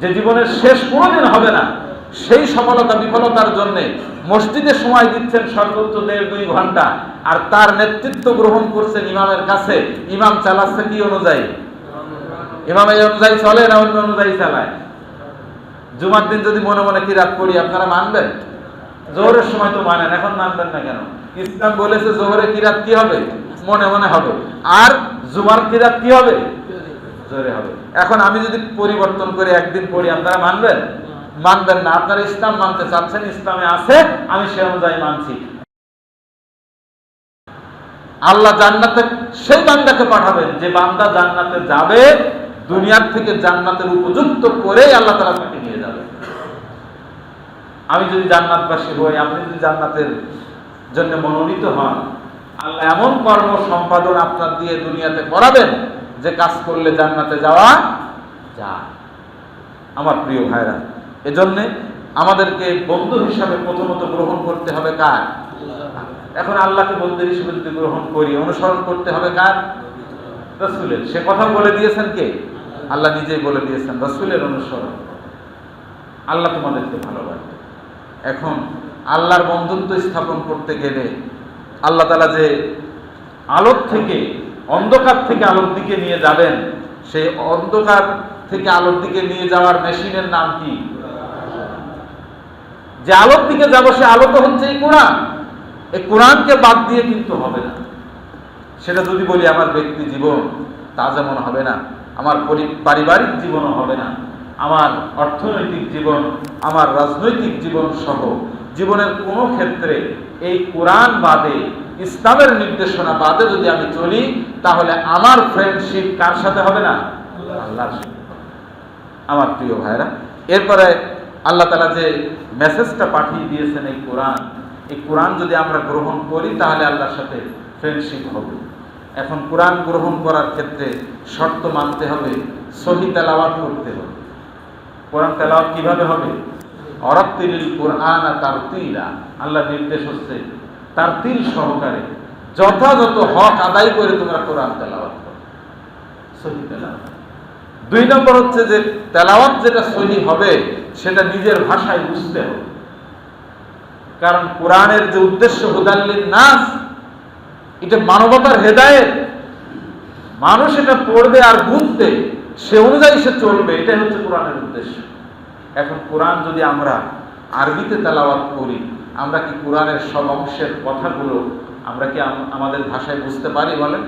যে জীবনের শেষ কোনোদিন হবে না, সেই সফলতা, বিফলতার জন্য মসজিদে সময় দিচ্ছেন সর্বোচ্চ দেড় দুই ঘণ্টা, আর তার নেতৃত্ব গ্রহণ করছেন ইমামের কাছে। ইমাম চালাচ্ছে কি অনুযায়ী? ইমাম এই অনুযায়ী চলে না অন্য অনুযায়ী চালায়? জুমার দিন যদি মনে মনে কিরাত করি, আপনারা মানবেন? জোহরের সময় তো মানেন, এখন মানবেন না কেন? ইসলাম বলেছে জোহরে কিরাত কি হবে? মনে মনে হবে। আর জুমার কিরাত কি হবে? জোরে হবে। এখন আমি যদি পরিবর্তন করে, একদিন পড়ি, আপনারা মানবেন? মানবেন না। আপনারা ইসলাম মানতে চাচ্ছেন, ইসলামে আছে, আমি সে অনুযায়ী মানছি। আল্লাহ জান্নাতে, সেই বান্দাকে পাঠাবেন, যে বান্দা জান্নাতে যাবে, দুনিয়ার থেকে জান্নাতের উপযুক্ত করেই আল্লাহ তালা তাকে নিয়ে যাবে। আমি যদি জান্নাতবাসী হই, আপনি যদি জান্নাতের জন্য মনোনীত হন, আল্লাহ এমন কর্ম সম্পাদন আপনার দিয়ে দুনিয়াতে করাবেন যে কাজ করলে জান্নাতে যাওয়া যায়। আমার প্রিয় ভাইরা, এজন্যে আমাদেরকে বন্ধু হিসাবে প্রথমত গ্রহণ করতে হবে কার? এখন আল্লাহকে বন্ধু হিসেবে যদি গ্রহণ করি, অনুসরণ করতে হবে কার? রসুলের। সে কথা বলে দিয়েছেন কে? আল্লাহ নিজেই বলে দিয়েছেন, রসুলের অনুসরণ। আল্লাহ তোমাদেরকে ভালোবাসে। এখন আল্লাহর বন্ধুত্ব স্থাপন করতে গেলে আল্লাহ তালা যে আলোর থেকে অন্ধকার থেকে আলোর দিকে নিয়ে যাবেন। সেই অন্ধকার থেকে আলোর দিকে নিয়ে যাওয়ার মেশিনের নাম কি? যে আলোর দিকে যাব, সে আলো তো হচ্ছে এই কোরআন। এই কোরআনকে বাদ দিয়ে কিন্তু হবে না। সেটা যদি বলি আমার ব্যক্তি জীবন, তা যেমন হবে না। আমার পারিবারিক জীবনও হবে না। আমার অর্থনৈতিক জীবন, আমার রাজনৈতিক জীবন সহ। জীবনের কোনো ক্ষেত্রে এই কোরআন বাদে ইসলামের নির্দেশনা বাদে যদি আমি চলি, তাহলে আমার ফ্রেন্ডশিপ কার সাথে হবে না? আল্লাহর আমার প্রিয় ভাইরা এরপরে আল্লাহ তালা যে মেসেজটা পাঠিয়ে দিয়েছেন এই কোরআন এই কোরআন যদি আমরা গ্রহণ করি, তাহলে আল্লাহর সাথে ফ্রেন্ডশিপ হবে। এখন কোরআন গ্রহণ করার ক্ষেত্রে শর্ত মানতে হবে, সহি তেলাওয়াত করতে হবে। কোরআন তেলাওয়াত কীভাবে হবে? অরত্তিল কোরআন আর তার তিলা আল্লাহ নির্দেশ হচ্ছে তার তিল সহকারে যথাযথ হক আদায় করে তোমরা কোরআন তেলাওয়াত দুই নম্বর হচ্ছে যে তেলাওয়াত যেটা সহি হবে, সেটা নিজের ভাষায় বুঝতে হবে। কারণ কোরআনের যে উদ্দেশ্য হুদাল্লিন নাস এটা মানবতার হেদায়েত। মানুষ এটা পড়বে আর বুঝবে সে অনুযায়ী সে চলবে, এটাই হচ্ছে কোরআনের উদ্দেশ্য। এখন কোরআন যদি আমরা আরবিতে তেলাওয়াত করি আমরা কি কোরআনের সব অংশের কথাগুলো আমরা কি আম- আমাদের ভাষায় বুঝতে পারি বলেন?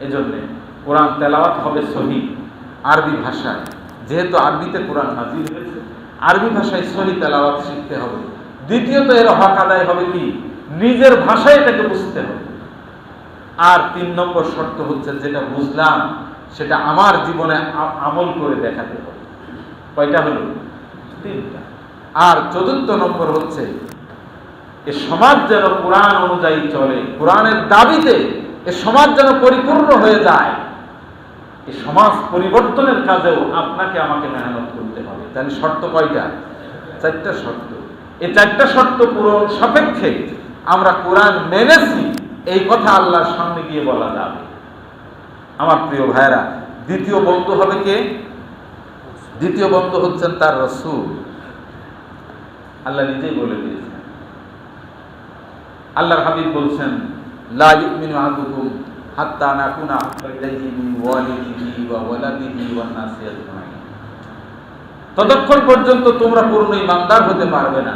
এজন্যে কোরআন তেলাওয়াত হবে সহি আরবি ভাষায়। যেহেতু আরবিতে কোরআন নাজিল হয়েছে, আরবি ভাষায় সহি তেলাওয়াত শিখতে হবে। দ্বিতীয়ত এর হক আদায় হবে কি? নিজের ভাষায় এটাকে বুঝতে হবে। আর তিন নম্বর শর্ত হচ্ছে যেটা বুঝলাম, সেটা আমার জীবনে আমল করে দেখাতে হবে। কয়টা হলো? তিনটা। আর চতুর্থ নম্বর হচ্ছে, এ সমাজ যেন কোরআন অনুযায়ী চলে, কোরআনের দাবিতে এ সমাজ যেন পরিপূর্ণ হয়ে যায় এই সমাজ পরিবর্তনের কাজেও আপনাকে আমাকে মেহনত করতে হবে। তাহলে শর্ত কয়টা? চারটা শর্ত। এই চারটা শর্ত পূরণ সাপেক্ষে আমরা কোরআন মেনেছি, এই কথা আল্লাহর সামনে গিয়ে বলা যাবে। আমার প্রিয় ভাইরা দ্বিতীয় বন্ধু হবে কে? দ্বিতীয় বন্ধু হচ্ছেন তার রসুল। আল্লাহ নিজেই বলে দিয়েছেন। আল্লাহর হাবিব বলছেন ততক্ষণ পর্যন্ত তোমরা পূর্ণ ইমানদার হতে পারবে না।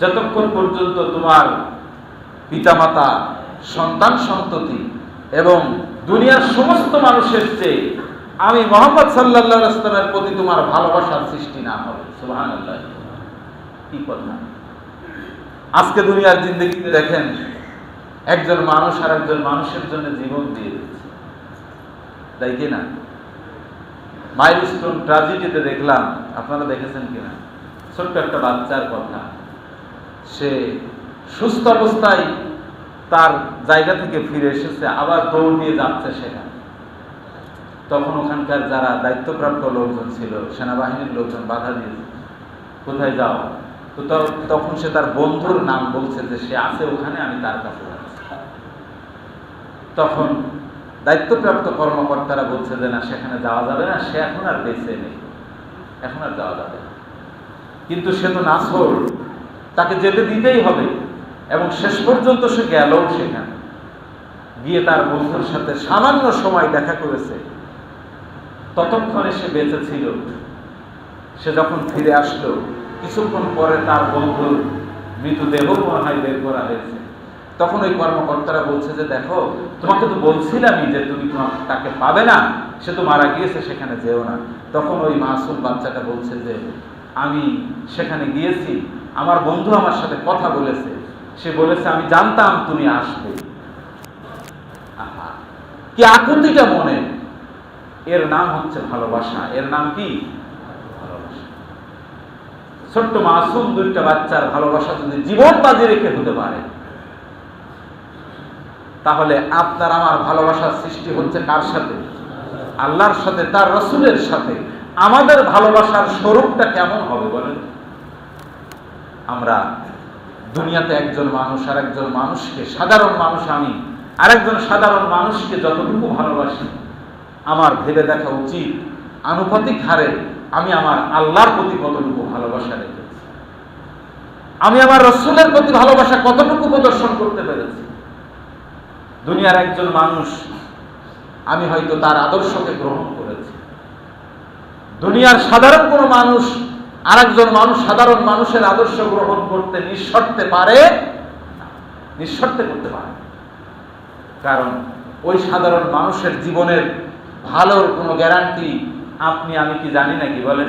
যতক্ষণ পর্যন্ত তোমার পিতামাতা, সন্তান সন্ততি এবং দুনিয়ার সমস্ত মানুষের চেয়ে আমি মোহাম্মদ সাল্লাহ আসলামের প্রতি তোমার ভালোবাসার সৃষ্টি না হবে। সুহান কি কথা। আজকে দুনিয়ার জিন্দগিতে দেখেন, একজন মানুষ আর একজন মানুষের জন্য জীবন দিয়ে দিচ্ছে। তাই কি না? মাইলস্টোন ট্রাজেডিতে দেখলাম, আপনারা দেখেছেন কিনা? ছোট্ট একটা বাচ্চার কথা। সে সুস্থ অবস্থায় তার জায়গা থেকে ফিরে এসেছে, আবার দৌড় দিয়ে যাচ্ছে সেখানে। তখন ওখানকার যারা দায়িত্বপ্রাপ্ত লোকজন ছিল, সেনাবাহিনীর লোকজন বাধা দিয়েছে। কোথায় যাও? তো তখন সে তার বন্ধুর নাম বলছে যে সে আছে ওখানে, আমি তার কাছে তখন দায়িত্বপ্রাপ্ত কর্মকর্তারা বলছে যে না, সেখানে যাওয়া যাবে না, সে এখন আর বেঁচে নেই। এখন আর যাওয়া যাবে কিন্তু সে তো নাসর তাকে যেতে দিতেই হবে। এবং শেষ পর্যন্ত সে গেল সেখানে। গিয়ে তার বন্ধুর সাথে সামান্য সময় দেখা করেছে। ততক্ষণে সে বেঁচে ছিল। সে যখন ফিরে আসলো কিছুক্ষণ পরে তার বন্ধুর মৃতদেহ মনে হয় বের করা হয়েছে। তখন ওই কর্মকর্তারা বলছে যে, দেখো, তোমাকে তো বলছিলামই যে তুমি তাকে পাবে না, সে তো মারা গিয়েছে, সেখানে যেও না। তখন ওই মাসুম বাচ্চাটা বলছে যে, আমি সেখানে গিয়েছি, আমার বন্ধু আমার সাথে কথা বলেছে। সে বলেছে, আমি জানতাম তুমি আসবে। কি আকুতিটা মনে। এর নাম হচ্ছে ভালোবাসা। এর নাম কি? ছোট্ট মাসুম দুইটা বাচ্চার ভালোবাসা যদি জীবন বাজি রেখে হতে পারে, তাহলে আপনার আমার ভালোবাসার সৃষ্টি হচ্ছে কার সাথে? আল্লাহর সাথে, তার রসুলের সাথে। আমাদের ভালোবাসার স্বরূপটা কেমন হবে বলেন? আমরা দুনিয়াতে একজন মানুষ আর একজন মানুষকে, সাধারণ মানুষ আমি, আরেকজন সাধারণ মানুষকে যতটুকু ভালোবাসি, আমার ভেবে দেখা উচিত আনুপাতিক হারে আমি আমার আল্লাহর প্রতি কতটুকু ভালোবাসা রেখেছি? আমি আমার রসুলের প্রতি ভালোবাসা কতটুকু প্রদর্শন করতে পেরেছি? দুনিয়ার একজন মানুষ, আমি হয়তো তার আদর্শকে গ্রহণ করেছি। দুনিয়ার সাধারণ কোনো মানুষ, আরেকজন মানুষ সাধারণ মানুষের আদর্শ গ্রহণ করতে নিঃশর্তে পারে নিঃশর্তে করতে পারে কারণ ওই সাধারণ মানুষের জীবনের ভালোর কোনো গ্যারান্টি আপনি, আমি কি জানি নাকি বলেন?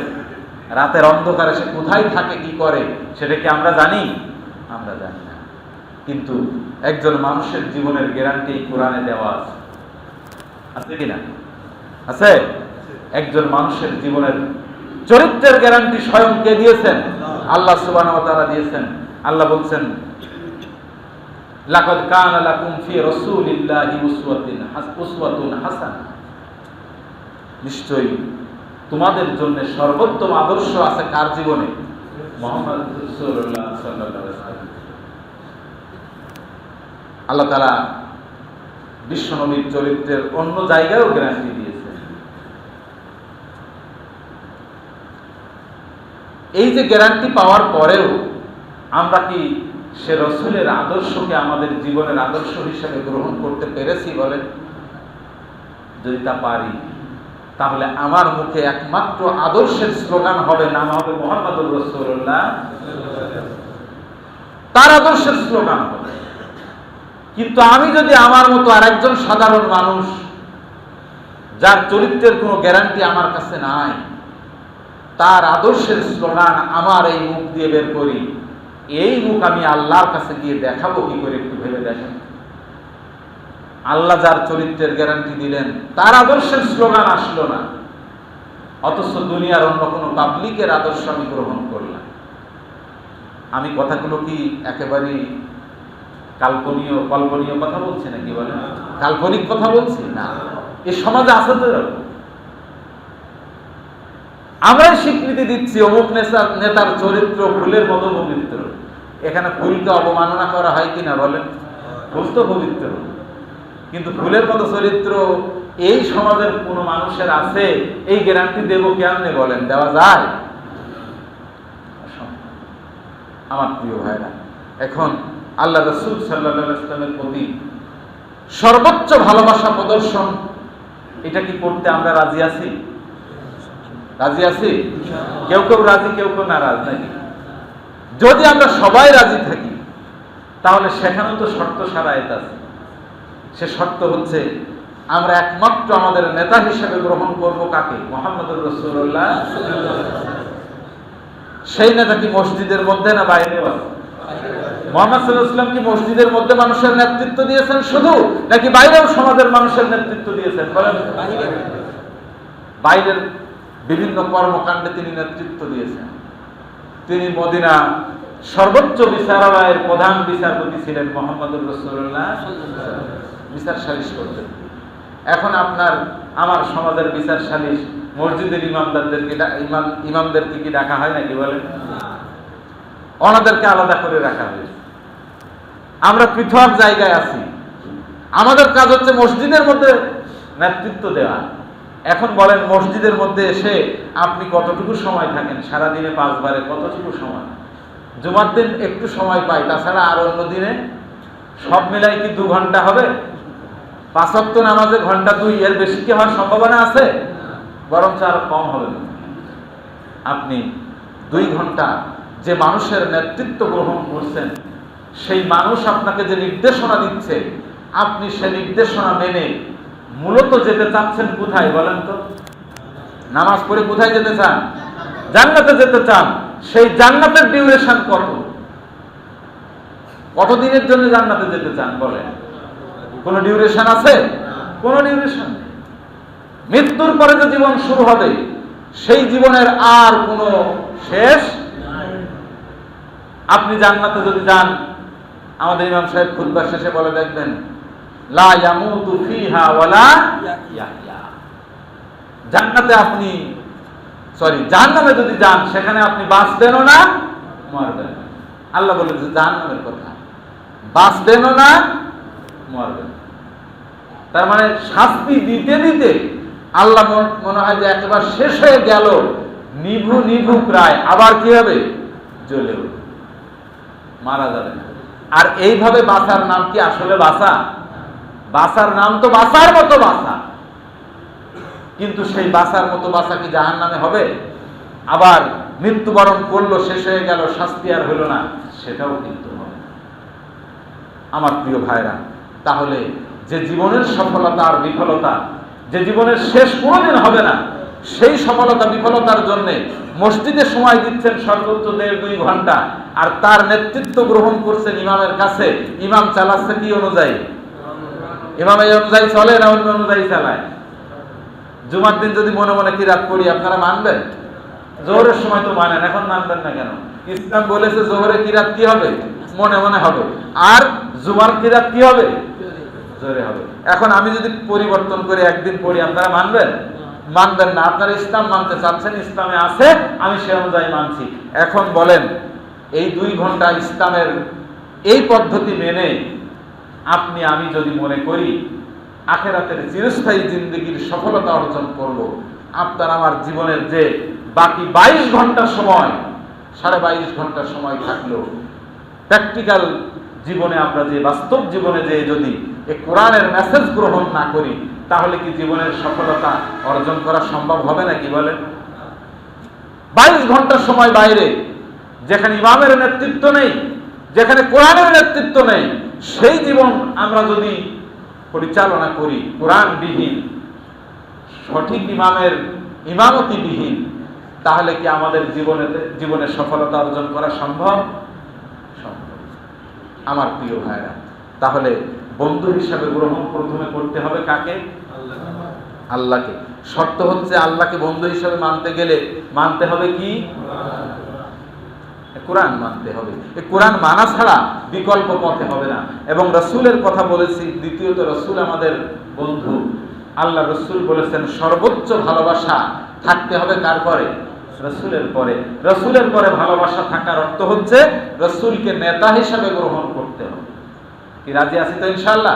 রাতের অন্ধকারে সে কোথায় থাকে, কি করে, সেটা কি আমরা জানি? আমরা জানি না। কিন্তু একজন মানুষের জীবনের গ্যারান্টি কোরআনে দেওয়া আছে। আছে কি না? আছে? একজন মানুষের জীবনের চরিত্রের গ্যারান্টি স্বয়ং কে দিয়েছেন? আল্লাহ ওয়া তাআলা দিয়েছেন। আল্লাহ বলছেন, লাকাদ কানা লাকুম ফি রাসূলিল্লাহি উসওয়াতুন হাসানা। নিশ্চয়ই তোমাদের জন্য সর্বোত্তম আদর্শ আছে কার জীবনে? আল্লাহ তাআলা বিশ্বনবীর চরিত্রের অন্য জায়গায়ও গ্যারান্টি দিয়েছে এই যে গ্যারান্টি পাওয়ার পরেও আমরা কি সে রসুলের আদর্শকে আমাদের জীবনের আদর্শ হিসেবে গ্রহণ করতে পেরেছি বলেন? যদি তা পারি। তাহলে আমার মুখে একমাত্র আদর্শের স্লোগান হবে, নাম হবে মোহাম্মদুর রসুল্লাহ তার আদর্শের স্লোগান হবে। কিন্তু আমি যদি আমার মতো আরেকজন সাধারণ মানুষ, যার চরিত্রের কোনো গ্যারান্টি আমার কাছে নাই, তার আদর্শের স্লোগান আমার এই মুখ দিয়ে বের করি, এই মুখ আমি আল্লাহর কাছে গিয়ে দেখাবো কি করে একটু ভেবে দেখেন। আল্লাহ যার চরিত্রের গ্যারান্টি দিলেন, তার আদর্শের স্লোগান আসলো না। অথচ দুনিয়ার অন্য কোনো পাবলিকের আদর্শ আমি গ্রহণ করলাম। আমি কথাগুলো কি একেবারেই কাল্পনীয়, কল্পনীয় কথা বলছি নাকি বলে কাল্পনিক কথা বলছি? না। এ সমাজে আছে তো আমরাই স্বীকৃতি দিচ্ছি অমুক নেতার নেতার চরিত্র ফুলের মতো পবিত্র। এখানে ফুলকে অবমাননা করা হয় কিনা বলেন? ফুল তো পবিত্র। কিন্তু ফুলের মতো চরিত্র এই সমাজের কোনো মানুষের আছে? এই গ্যারান্টি দেব কেমনে বলেন? দেওয়া যায়? আমার প্রিয় ভাইরা, এখন আল্লাহ রসুল ইসলামের প্রতি সর্বোচ্চ ভালোবাসা প্রদর্শন, এটা কি করতে আমরা রাজি আছি? রাজি আছি? কেউ কেউ রাজি, কেউ কেউ নারাজ, নাকি? যদি আমরা সবাই রাজি থাকি, তাহলে সেখানেও তো শর্ত সারায়ত আছে। সে শর্ত হচ্ছে, আমরা একমাত্র আমাদের নেতা হিসেবে গ্রহণ করব কাকে? মোহাম্মদুর রসুল্লাহ সেই নেতা কি মসজিদের মধ্যে না বাইরে? মোহাম্মদ সাল্লাহাম কি মসজিদের মধ্যে মানুষের নেতৃত্ব দিয়েছেন শুধু, নাকি বাইরেও সমাজের মানুষের নেতৃত্ব দিয়েছেন? বলেন বাইরের বিভিন্ন কর্মকাণ্ডে তিনি নেতৃত্ব দিয়েছেন। তিনি মদিনা সর্বোচ্চ বিচারালয়ের প্রধান বিচারপতি ছিলেন মোহাম্মদুর রসুল্লাহ বিচার সালিশ করতেন এখন আপনার, আমার সমাজের বিচার সালিশ মসজিদের ইমামদারদেরকে ইমাম, ইমামদেরকে কি ডাকা হয় নাকি বলেন? ওনাদেরকে আলাদা করে রাখা হয়েছে। আমরা পৃথক জায়গায় আছি। আমাদের কাজ হচ্ছে মসজিদের মধ্যে নেতৃত্ব দেওয়া। এখন বলেন, মসজিদের মধ্যে এসে আপনি কতটুকু সময় থাকেন? সারাদিনে পাঁচবারে কতটুকু সময়? জুমার দিন একটু সময় পাই, তাছাড়া আর অন্য দিনে সব মিলাই কি দু ঘণ্টা হবে? পাঁচক্ত নামাজে ঘণ্টা দুই, এর বেশি কি হওয়ার সম্ভাবনা আছে? বরঞ্চ আরও কম হবে আপনি দুই ঘণ্টা যে মানুষের নেতৃত্ব গ্রহণ করছেন, সেই মানুষ আপনাকে যে নির্দেশনা দিচ্ছে, আপনি সে নির্দেশনা মেনে মূলত যেতে চাচ্ছেন কোথায় বলেন তো? নামাজ পড়ে কোথায় যেতে চান? জান্নাতে যেতে চান। সেই জান্নাতের ডিউরেশন কত? কতদিনের জন্য জান্নাতে যেতে চান বলেন? কোন ডিউরেশন আছে? কোন ডিউরেশন মৃত্যুর পরে যে জীবন শুরু হবে সেই জীবনের আর কোনো শেষ আপনি জান্নাতে যদি যান আমাদের ইমাম সাহেব খুতবা শেষে বলে দেখবেন লা ইয়ামুতু ফিহা ওয়ালা ইয়াহইয়া। জান্নাতে আপনি সরি জাহান্নামে যদি যান সেখানে আপনি বাঁচবেনও না মরবেন আল্লাহ বলে যে জাহান্নামের কথা। বাঁচবেনও না মরবেন। তার মানে শাস্তি দিতে দিতে আল্লাহ মন- হয় যে একেবারে শেষ হয়ে গেল। নিভু নিভু প্রায়। আবার কি হবে? জ্বলে মারা যাবে আর এইভাবে বাঁচার নাম কি আসলে বাঁচা? বাঁচার নাম তো বাঁচার মতো বাঁচা। কিন্তু সেই বাঁচার মতো বাঁচা কি জাহান নামে হবে? আবার মৃত্যুবরণ করল, শেষ হয়ে গেল, শাস্তি আর হলো না, সেটাও কিন্তু হবে আমার প্রিয় ভাইরা, তাহলে যে জীবনের সফলতা আর বিফলতা, যে জীবনের শেষ কোনোদিন হবে না, সেই সফলতা বিফলতার জন্য মসজিদে সময় দিচ্ছেন সর্বোচ্চ দেড় দুই ঘণ্টা, আর তার নেতৃত্ব গ্রহণ করছেন ইমামের কাছে, ইমাম চালাচ্ছে কি অনুযায়ী? ইমাম এই অনুযায়ী চলে না অন্য অনুযায়ী চালায়? জুমার দিন যদি মনে মনে কিরাত করি আপনারা মানবেন? জোহরের সময় তো মানেন, এখন মানবেন না কেন? ইসলাম বলেছে জোহরে কিরাত কি হবে? মনে মনে হবে। আর জুমার কিরাত কি হবে? জোরে হবে। এখন আমি যদি পরিবর্তন করে, একদিন পড়ি, আপনারা মানবেন? মানবেন না। আপনারা ইসলাম মানতে চাচ্ছেন, ইসলামে আছে, আমি সে অনুযায়ী মানছি। এখন বলেন, এই দুই ঘণ্টা ইসলামের এই পদ্ধতি মেনে আপনি, আমি যদি মনে করি, আখেরাতের চিরস্থায়ী জিন্দগির সফলতা অর্জন করব, আপনার আমার জীবনের যে বাকি বাইশ ঘণ্টা সময়, সাড়ে বাইশ ঘণ্টা সময় থাকল প্র্যাকটিক্যাল জীবনে আমরা যে বাস্তব জীবনে যে যদি এই কোরআনের মেসেজ গ্রহণ না করি, তাহলে কি জীবনের সফলতা অর্জন করা সম্ভব হবে না কি বলেন? বাইশ ঘণ্টা সময় বাইরে, যেখানে ইমামের নেতৃত্ব নেই, যেখানে কোরআনের নেতৃত্ব নেই, সেই জীবন আমরা যদি পরিচালনা করি, কোরআনবিহীন, সঠিক ইমামের ইমামতিবিহীন, তাহলে কি আমাদের জীবনে জীবনে সফলতা অর্জন করা সম্ভব? সম্ভব। আমার প্রিয় ভাইরা, তাহলে বন্ধু হিসাবে গ্রহণ প্রথমে করতে হবে কাকে? আল্লাহকে। শর্ত হচ্ছে আল্লাহকে বন্ধু হিসাবে মানতে গেলে মানতে হবে কি? কোরআন মানতে হবে। এই কোরআন মানা ছাড়া বিকল্প পথে হবে না। এবং রসুলের কথা বলেছি, দ্বিতীয়ত রসুল আমাদের বন্ধু। আল্লাহ রসুল বলেছেন, সর্বোচ্চ ভালোবাসা থাকতে হবে কার পরে? রসুলের পরে। রসুলের পরে ভালোবাসা থাকার অর্থ হচ্ছে, রসুলকে নেতা হিসাবে গ্রহণ করতে হবে। কি রাজি আছি তো ইনশাল্লাহ